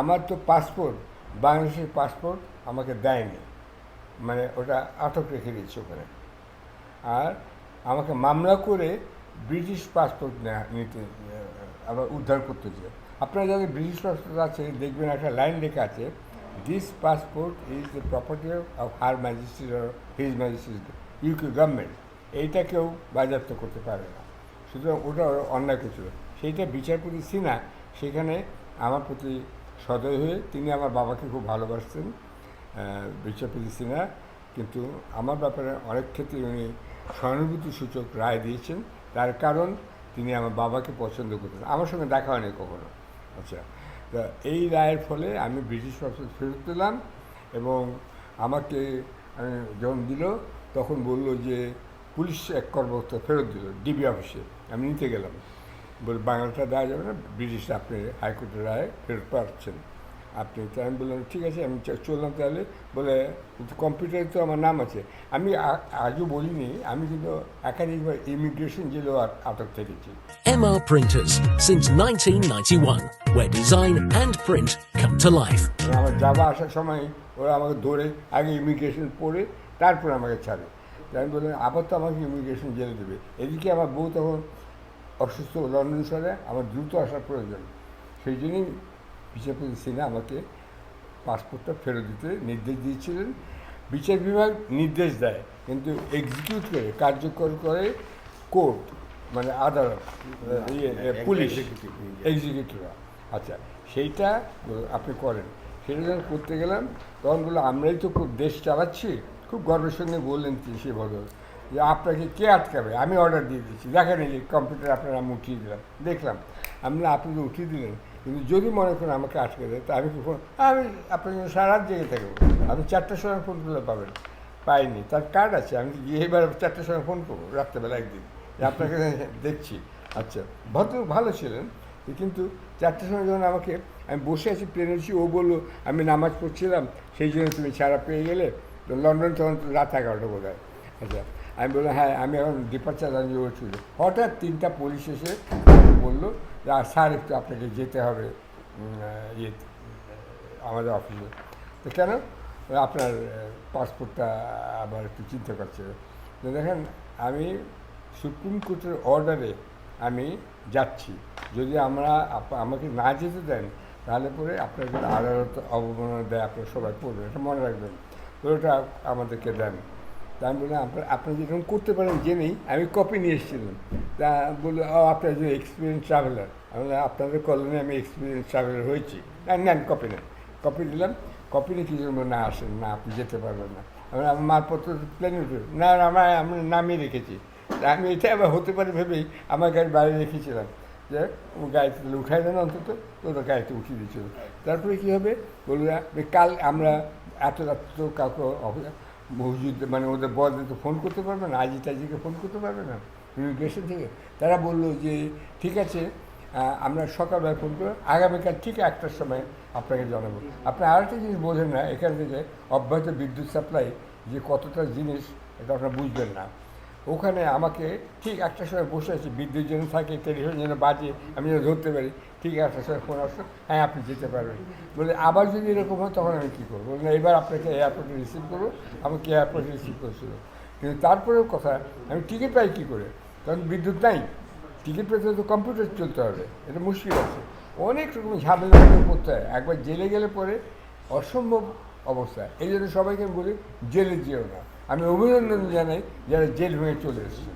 আমার তো পাসপোর্ট বাংলাদেশের পাসপোর্ট আমাকে দেয়নি। মানে ওটা আটক রেখে দিয়েছে ওখানে। আর আমাকে মামলা করে ব্রিটিশ পাসপোর্ট নিতে আবার উদ্ধার করতে চাই আপনারা যাদের ব্রিটিশ পাসপোর্ট আছে, দেখবেন একটা লাইন লেখা আছে this passport is the property of her magistrate or his magistrate UK government এইটা কেউ বাজেয়াপ্ত করতে পারে না। সুতরাং ওটা অন্যায় করছিল। সেইটা বিচারপতি সিনহা, সেখানে আমার প্রতি সদয় হয়ে তিনি আমার বাবাকে খুব ভালোবাসতেন বিচারপতি সিনহা কিন্তু আমার ব্যাপারে অনেক ক্ষেত্রে উনি সহানুভূতি সূচক রায় দিয়েছেন। তার কারণ তিনি আমার বাবাকে পছন্দ করতেন। আমার সঙ্গে দেখা হয়নি কখনো। আচ্ছা তা এই রায়ের ফলে আমি ব্রিটিশ পাসপোর্ট ফেরত পেলাম এবং আমাকে যখন দিল, তখন বলল যে পুলিশ এক কর্মকর্তা ফেরত দিল, ডিবি অফিসে। আমি নিতে গেলাম। বলে বাংলাটা দেওয়া যাবে না ব্রিটিশ আপনি হাইকোর্টের রায় ফেরত পাচ্ছেন। আপনি তো আমি বললাম ঠিক আছে আমি চললাম তাহলে বলে কম্পিউটারে তো আমার নাম আছে। আমি আজও বলিনি আমি কিন্তু একাধিকবার ইমিগ্রেশন জেলেও আটক থেকেছি। MR Printers since 1991, where design and print come to life. আমার যাওয়া আসার সময় ওরা আমাকে ধরে আগে ইমিগ্রেশন পড়ে তারপর আমাকে ছাড়ে। আমি বললাম আবার তো আমাকে ইমিগ্রেশন জেলে দেবে। এদিকে আমার বউ তখন অসুস্থ লন্ডন শহরে আমার দ্রুত আসার প্রয়োজন। সেই জন্যই বিচারপতি সিনহা আমাকে পাসপোর্টটা ফেরত দিতে নির্দেশ দিয়েছিলেন। বিচার বিভাগ নির্দেশ দেয় কিন্তু এক্সিকিউট করে কার্যকর করে কোর্ট মানে আদালত ইয়ে পুলিশ এক্সিকিউটিভরা আচ্ছা সেইটা আপনি করেন। সেটা যখন করতে গেলাম তখন বলল আমরাই তো খুব দেশ চালাচ্ছি। খুব গর্বের সঙ্গে বললেন তিনি সে ভদ্র যে আপনাকে কে আটকাবে? আমি অর্ডার দিয়ে দিচ্ছি। দেখেন এই যে কম্পিউটার আপনার আমি উঠিয়ে দিলাম। দেখলাম। আমি আপনি তো উঠিয়ে দিলেন, কিন্তু যদি মনে করেন আমাকে আটকে দেয়, তা আমি ফোন আমি আপনার জন্য সারা জেগে থাকব। আপনি চারটার সময় ফোন করলে পাবেন। পাইনি। তার কার্ড আছে। আমি গিয়ে এবার চারটার সময় ফোন করব? রাত্রেবেলা একদিন। যে আপনাকে দেখছি। আচ্ছা ভদ্র ভালো ছিলেন, কিন্তু চারটার সময় যখন আমাকে আমি বসে আছি প্লেনে আছি ও বলল, আমি নামাজ পড়ছিলাম, সেই জন্য তুমি ছাড়া পেয়ে গেলে লন্ডন তখন রাত এগারোটা বোধ হয় আচ্ছা আমি বললাম হ্যাঁ আমি এখন ডিপার্চার রানিয়ে ছিল হঠাৎ তিনটা পুলিশ এসে বলল যে "আর স্যার একটু আপনাকে যেতে হবে ইয়ে আমাদের অফিসে তো কেন? আপনার পাসপোর্টটা আবার একটু চিন্তা করছে। তো দেখেন, আমি সুপ্রিম কোর্টের অর্ডারে আমি যাচ্ছি। যদি আমরা আমাকে না যেতে দেন, তাহলে পরে আপনার যদি আদালত অবমাননা দেয়, আপনার সবাই পড়বেন, এটা মনে রাখবেন। তো ওটা আমাদেরকে দেন। তা আমি বললাম, আপনার আপনি যেরকম করতে পারেন জেনেই আমি কপি নিয়ে এসেছিলাম। তা বলল আপনার যে এক্সপিরিয়েন্স ট্রাভেলার আমি আপনাদের কলোনি আমি এক্সপিরিয়েন্স ট্রাভেলার হয়েছি। না নেন কপি নেন। কপি দিলাম। কপি নিয়ে কিছু না, আসেন না, আপনি যেতে পারবেন না। আমি আমার মালপত্র প্লেনে উঠে না আমার আমি নামিয়ে রেখেছি। আমি এটা আবার হতে পারে ভেবেই আমার গাড়ি বাইরে রেখেছিলাম। যে গাড়িতে তাহলে উঠাই দেন অন্তত ওরা গাড়িতে উঠিয়ে দিয়েছিল। তারপরে কী হবে? বলবে কাল আমরা এত রাত্রে কাউকে মসজিদ মানে ওদের বলতে তো ফোন করতে পারবে না আজি তাজিকে ফোন করতে পারবে না। ইমিগ্রেশন থেকে। তারা বলল যে, ঠিক আছে আমরা সকালবেলা ফোন করব আগামীকাল ঠিক একটার সময় আপনাকে জানাব। আপনি আরেকটা জিনিস বোঝেন না, এখান থেকে অব্যাহত বিদ্যুৎ সাপ্লাই যে কতটা জিনিস, এটা আপনারা বুঝবেন না। ওখানে আমাকে ঠিক একটার সময় বসে আছি, বিদ্যুৎ যেন থাকে টেলিফোন যেন বাজে, আমি যেন ধরতে পারি। ঠিক একটা সময় ফোন আসলো হ্যাঁ আপনি যেতে পারবেন। বলে, আবার যদি এরকম হয়, তখন আমি কী করব? না, এবার আপনাকে এয়ারপোর্টে রিসিভ করব। আমাকে এয়ারপোর্টে রিসিভ করেছিল। কিন্তু তারপরেও কথা, আমি টিকিট পাই কী করে? কারণ বিদ্যুৎ নাই। টিকিট পেতে তো কম্পিউটার চলতে হবে, এটা মুশকিল আছে। অনেক রকম ঝামেলা করতে হয়। একবার জেলে গেলে পরে অসম্ভব অবস্থা। এই জন্য সবাইকে আমি বলি, জেলে যেও না। আমি অভিনন্দন জানাই যারা জেল ভেঙে চলে এসেছে।